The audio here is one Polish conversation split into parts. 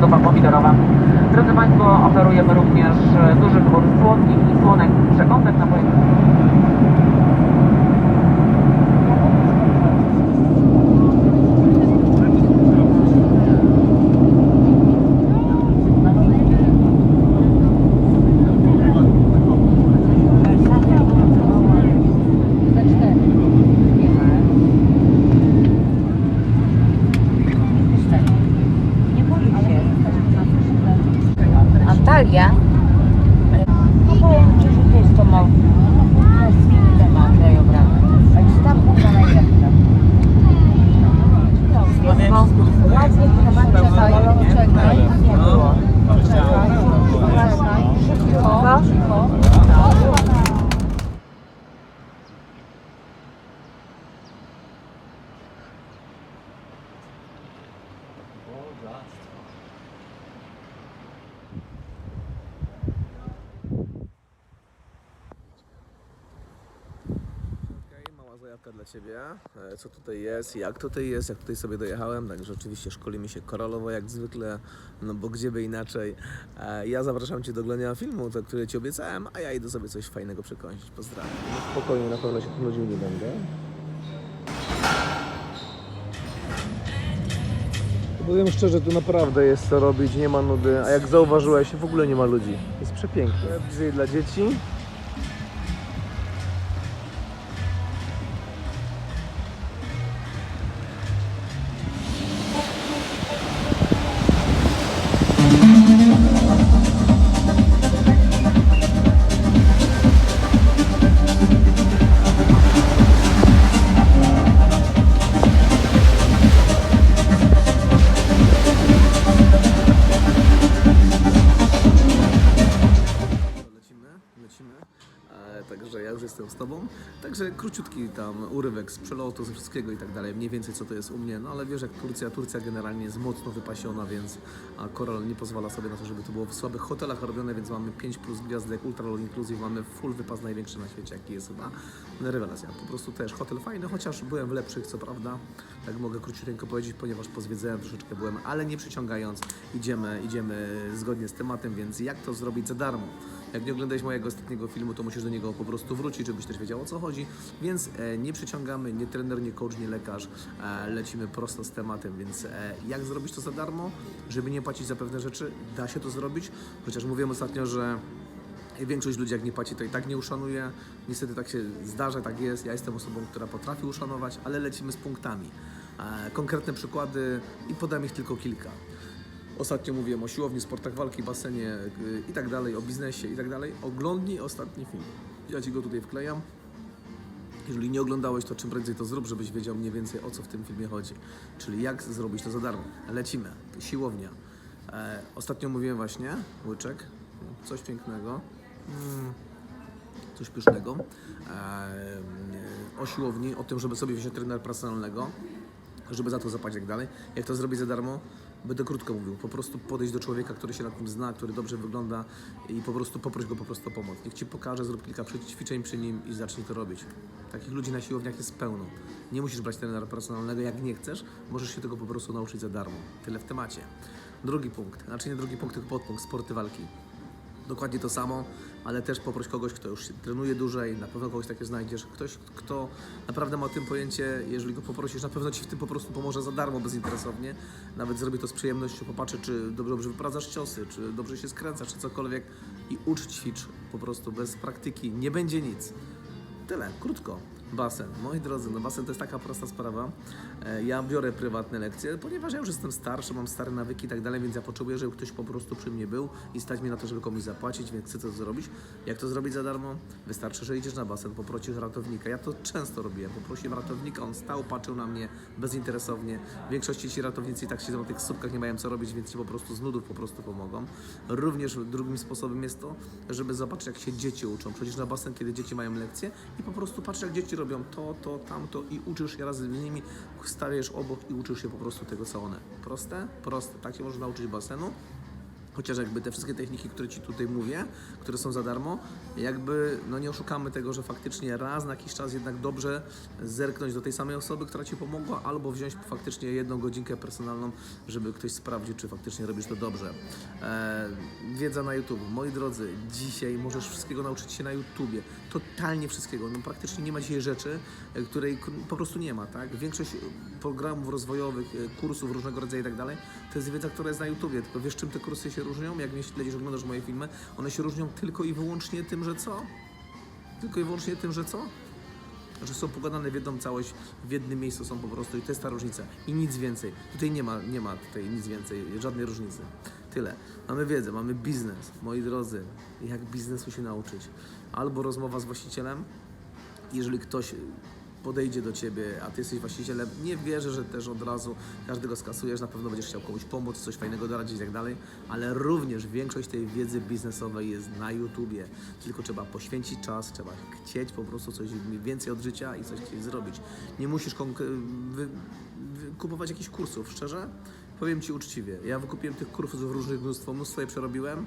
zupa pomidorowa. Drodzy Państwo, oferujemy również e, duży wybór słodkich i słonek przekąsek na pojęcie. Antalya? No powiem Ci, że to jest to ma zajawka dla Ciebie. E, Co tutaj jest, jak tutaj jest, jak tutaj sobie dojechałem. Także oczywiście szkolimy się koralowo jak zwykle, no bo gdzie by inaczej. E, Ja zapraszam Cię do oglądania filmu, to, który Ci obiecałem, a ja idę sobie coś fajnego przekąsić. Pozdrawiam. Spokojnie, na pewno się nudził nie będę. Powiem szczerze, tu naprawdę jest co robić, nie ma nudy, a jak zauważyłeś, w ogóle nie ma ludzi. Jest przepięknie. Bliżej dla dzieci. Tobą. Także króciutki tam urywek z przelotu, ze wszystkiego i tak dalej. Mniej więcej co to jest u mnie. No ale wiesz jak Turcja, Turcja generalnie jest mocno wypasiona, więc a Koral nie pozwala sobie na to, żeby to było w słabych hotelach robione, więc mamy 5 plus gwiazdek, ultra all inclusive, mamy full wypas największy na świecie, jaki jest chyba. Rewelacja. Po prostu też hotel fajny, chociaż byłem w lepszych, co prawda. Tak mogę króciutko powiedzieć, ponieważ pozwiedzałem troszeczkę byłem, ale nie przyciągając. Idziemy, idziemy zgodnie z tematem, więc jak to zrobić za darmo? Jak nie oglądałeś mojego ostatniego filmu, to musisz do niego po prostu wrócić, żebyś też wiedział o co chodzi. Więc e, nie przyciągamy, nie trener, nie coach, nie lekarz. E, lecimy prosto z tematem, więc e, jak zrobić to za darmo, żeby nie płacić za pewne rzeczy? Da się to zrobić, chociaż mówiłem ostatnio, że Większość ludzi jak nie płaci, to i tak nie uszanuje. Niestety tak się zdarza, tak jest. Ja jestem osobą, która potrafi uszanować, ale lecimy z punktami. Konkretne przykłady i podam ich tylko kilka. Ostatnio mówiłem o siłowni, sportach walki, basenie y, i tak dalej, o biznesie i tak dalej. Oglądnij ostatni film. Ja Ci go tutaj wklejam. Jeżeli nie oglądałeś, to czym prędzej to zrób, żebyś wiedział mniej więcej o co w tym filmie chodzi. Czyli jak zrobić to za darmo. Lecimy. Siłownia. E, ostatnio mówiłem właśnie, łyczek, coś pięknego, mm, coś pysznego. E, o siłowni, o tym, żeby sobie wziąć trenera personalnego, żeby za to zapłacić jak dalej. Jak to zrobić za darmo? Będę krótko mówił. Po prostu podejść do człowieka, który się na tym zna, który dobrze wygląda i po prostu poproś go po prostu o pomoc. Niech Ci pokaże, zrób kilka ćwiczeń przy nim i zacznij to robić. Takich ludzi na siłowniach jest pełno. Nie musisz brać trenera personalnego, jak nie chcesz, możesz się tego po prostu nauczyć za darmo. Tyle w temacie. Drugi punkt, znaczy nie drugi punkt, tylko podpunkt, sporty walki dokładnie to samo, ale też poproś kogoś, kto już trenuje dłużej, na pewno kogoś takie znajdziesz. Ktoś, kto naprawdę ma o tym pojęcie, jeżeli go poprosisz, na pewno Ci w tym po prostu pomoże za darmo, bezinteresownie. Nawet zrobi to z przyjemnością, popatrzy, czy dobrze, dobrze wyprowadzasz ciosy, czy dobrze się skręcasz, czy cokolwiek i ucz, ćwicz po prostu bez praktyki. Nie będzie nic. Tyle, krótko. Basen. Moi drodzy, no basen to jest taka prosta sprawa. E, Ja biorę prywatne lekcje, ponieważ ja już jestem starszy, mam stare nawyki i tak dalej, więc ja potrzebuję, żeby ktoś po prostu przy mnie był i stać mi na to, żeby komuś zapłacić, więc chcę to zrobić. Jak to zrobić za darmo? Wystarczy, że idziesz na basen, poprosisz ratownika. Ja to często robiłem. Poprosiłem ratownika, on stał, patrzył na mnie bezinteresownie. W większości ci ratownicy i tak siedzą na tych słupkach, nie mają co robić, więc ci po prostu z nudów po prostu pomogą. Również drugim sposobem jest to, żeby zobaczyć, jak się dzieci uczą. Przecież na basen, kiedy dzieci mają lekcje i po prostu patrz, jak dzieci robią to, to, tamto i uczysz się razem z nimi, stajesz obok i uczysz się po prostu tego, co one. Proste? Proste. Tak się można nauczyć basenu. Chociaż jakby te wszystkie techniki, które Ci tutaj mówię, które są za darmo, jakby no nie oszukamy tego, że faktycznie raz na jakiś czas jednak dobrze zerknąć do tej samej osoby, która Ci pomogła, albo wziąć faktycznie jedną godzinkę personalną, żeby ktoś sprawdził, czy faktycznie robisz to dobrze. E, wiedza na YouTube. Moi drodzy, dzisiaj możesz wszystkiego nauczyć się na YouTubie. Totalnie wszystkiego. No praktycznie nie ma dzisiaj rzeczy, e, której po prostu nie ma, tak? Większość programów rozwojowych, e, kursów różnego rodzaju i tak dalej, to jest wiedza, która jest na YouTubie. Tylko wiesz, czym te kursy się różnią? Jak mnie śledzisz, oglądasz moje filmy, one się różnią tylko i wyłącznie tym, że co? Tylko i wyłącznie tym, że co? Że są pogadane w jedną całość, w jednym miejscu są po prostu i to jest ta różnica. I nic więcej. Tutaj nie ma, nie ma tutaj nic więcej, żadnej różnicy. Tyle. Mamy wiedzę, mamy biznes. Moi drodzy, jak biznesu się nauczyć? Albo rozmowa z właścicielem, jeżeli ktoś podejdzie do ciebie, a ty jesteś właścicielem, nie wierzę, że też od razu każdego skasujesz, na pewno będziesz chciał komuś pomóc, coś fajnego doradzić i tak dalej, ale również większość tej wiedzy biznesowej jest na YouTubie, tylko trzeba poświęcić czas, trzeba chcieć po prostu coś więcej od życia i coś chcieć zrobić. Nie musisz kupować jakichś kursów, szczerze? Powiem Ci uczciwie, ja wykupiłem tych kursów różnych mnóstwo, mnóstwo je przerobiłem,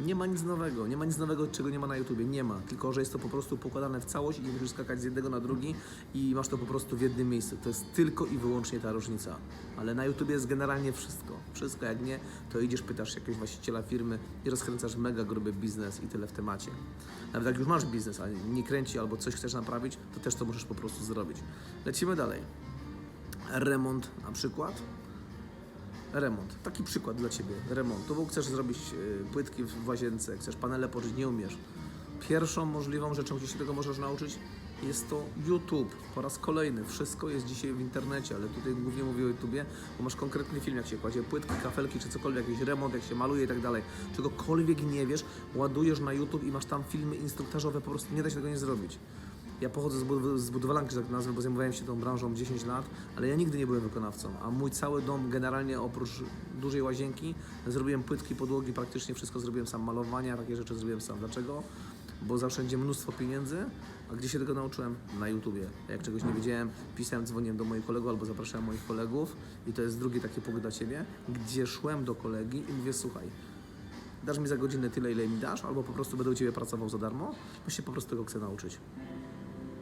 nie ma nic nowego, nie ma nic nowego, czego nie ma na YouTubie, nie ma. Tylko, że jest to po prostu pokładane w całość i musisz skakać z jednego na drugi i masz to po prostu w jednym miejscu. To jest tylko i wyłącznie ta różnica. Ale na YouTubie jest generalnie wszystko. Wszystko, jak nie, to idziesz, pytasz jakiegoś właściciela firmy i rozkręcasz mega gruby biznes i tyle w temacie. Nawet jak już masz biznes, a nie kręci albo coś chcesz naprawić, to też to możesz po prostu zrobić. Lecimy dalej. Remont na przykład. Remont. Taki przykład dla Ciebie. Remontu, bo chcesz zrobić y, płytki w łazience, chcesz panele położyć, nie umiesz. Pierwszą możliwą rzeczą, gdzie się tego możesz nauczyć, jest to YouTube. Po raz kolejny. Wszystko jest dzisiaj w internecie, ale tutaj głównie mówię o YouTubie, bo masz konkretny film, jak się kładzie płytki, kafelki, czy cokolwiek, jakiś remont, jak się maluje i tak dalej. Czegokolwiek nie wiesz, ładujesz na YouTube i masz tam filmy instruktażowe, po prostu nie da się tego nie zrobić. Ja pochodzę z, bud- z budowlanki, że tak nazwę, bo zajmowałem się tą branżą 10 lat, ale ja nigdy nie byłem wykonawcą, a mój cały dom generalnie oprócz dużej łazienki zrobiłem płytki, podłogi, praktycznie wszystko zrobiłem sam, malowania, takie rzeczy zrobiłem sam. Dlaczego? Bo zaoszczędziłem mnóstwo pieniędzy, a gdzie się tego nauczyłem? Na YouTubie. Jak czegoś nie wiedziałem, pisałem, dzwoniłem do moich kolegów albo zapraszałem moich kolegów i to jest drugi taki punkt dla Ciebie, gdzie szłem do kolegi i mówię, słuchaj, dasz mi za godzinę tyle, ile mi dasz, albo po prostu będę u Ciebie pracował za darmo, bo się po prostu tego chcę nauczyć.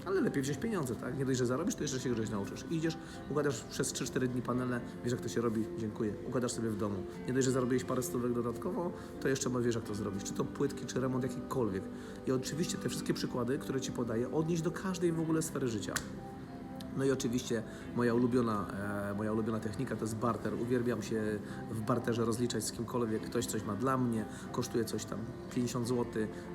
Ale lepiej wziąć pieniądze, tak? Nie dość, że zarobisz, to jeszcze się czegoś nauczysz. I idziesz, układasz przez 3-4 dni panele, wiesz jak to się robi, dziękuję. Układasz sobie w domu. Nie dość, że zarobiłeś parę stówek dodatkowo, to jeszcze wiesz jak to zrobić. Czy to płytki, czy remont jakikolwiek. I oczywiście te wszystkie przykłady, które Ci podaję, odnieść do każdej w ogóle sfery życia. No i oczywiście moja ulubiona, e, moja ulubiona technika to jest barter. Uwielbiam się w barterze rozliczać z kimkolwiek. Ktoś coś ma dla mnie, kosztuje coś tam 50 zł,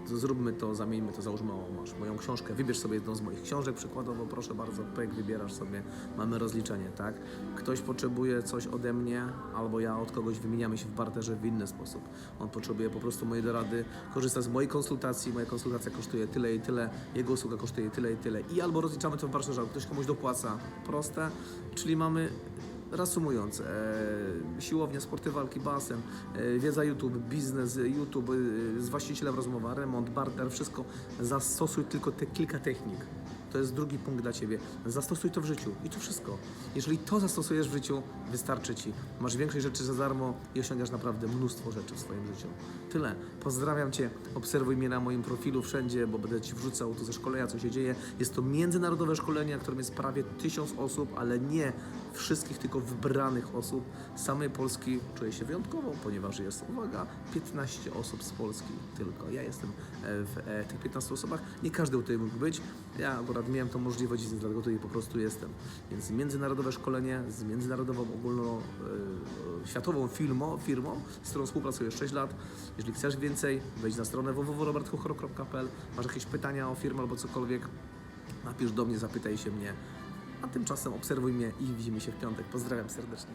zróbmy to, zamieńmy to, załóżmy, o, masz moją książkę, wybierz sobie jedną z moich książek, przykładowo, proszę bardzo, pyk, wybierasz sobie, mamy rozliczenie, tak? Ktoś potrzebuje coś ode mnie, albo ja od kogoś wymieniamy się w barterze w inny sposób. On potrzebuje po prostu mojej dorady, korzysta z mojej konsultacji, moja konsultacja kosztuje tyle i tyle, jego usługa kosztuje tyle i tyle. I albo rozliczamy to w barterze, albo ktoś komuś dopłaca. Proste, czyli mamy Reasumując, e, siłownia, sporty walki, basen, e, wiedza YouTube, biznes, YouTube, e, z właścicielem rozmowa, remont, barter, wszystko. Zastosuj tylko te kilka technik. To jest drugi punkt dla Ciebie. Zastosuj to w życiu i to wszystko. Jeżeli to zastosujesz w życiu, wystarczy Ci. Masz większość rzeczy za darmo i osiągasz naprawdę mnóstwo rzeczy w swoim życiu. Tyle. Pozdrawiam Cię. Obserwuj mnie na moim profilu wszędzie, bo będę Ci wrzucał tu ze szkolenia, co się dzieje. Jest to międzynarodowe szkolenie, na którym jest prawie tysiąc osób, ale nie wszystkich, tylko wybranych osób z samej Polski. Czuję się wyjątkowo, ponieważ jest, uwaga, 15 osób z Polski tylko. Ja jestem e, w e, tych 15 osobach. Nie każdy tutaj mógł być. Ja akurat miałem tą możliwość, więc dlatego tutaj po prostu jestem. Więc międzynarodowe szkolenie z międzynarodową ogólno e, światową firmą, firmą, z którą współpracuję 6 lat. Jeżeli chcesz więcej, wejdź na stronę www.robertkuchor.pl Masz jakieś pytania o firmę albo cokolwiek, napisz do mnie, zapytaj się mnie. A tymczasem obserwuj mnie i widzimy się w piątek. Pozdrawiam serdecznie.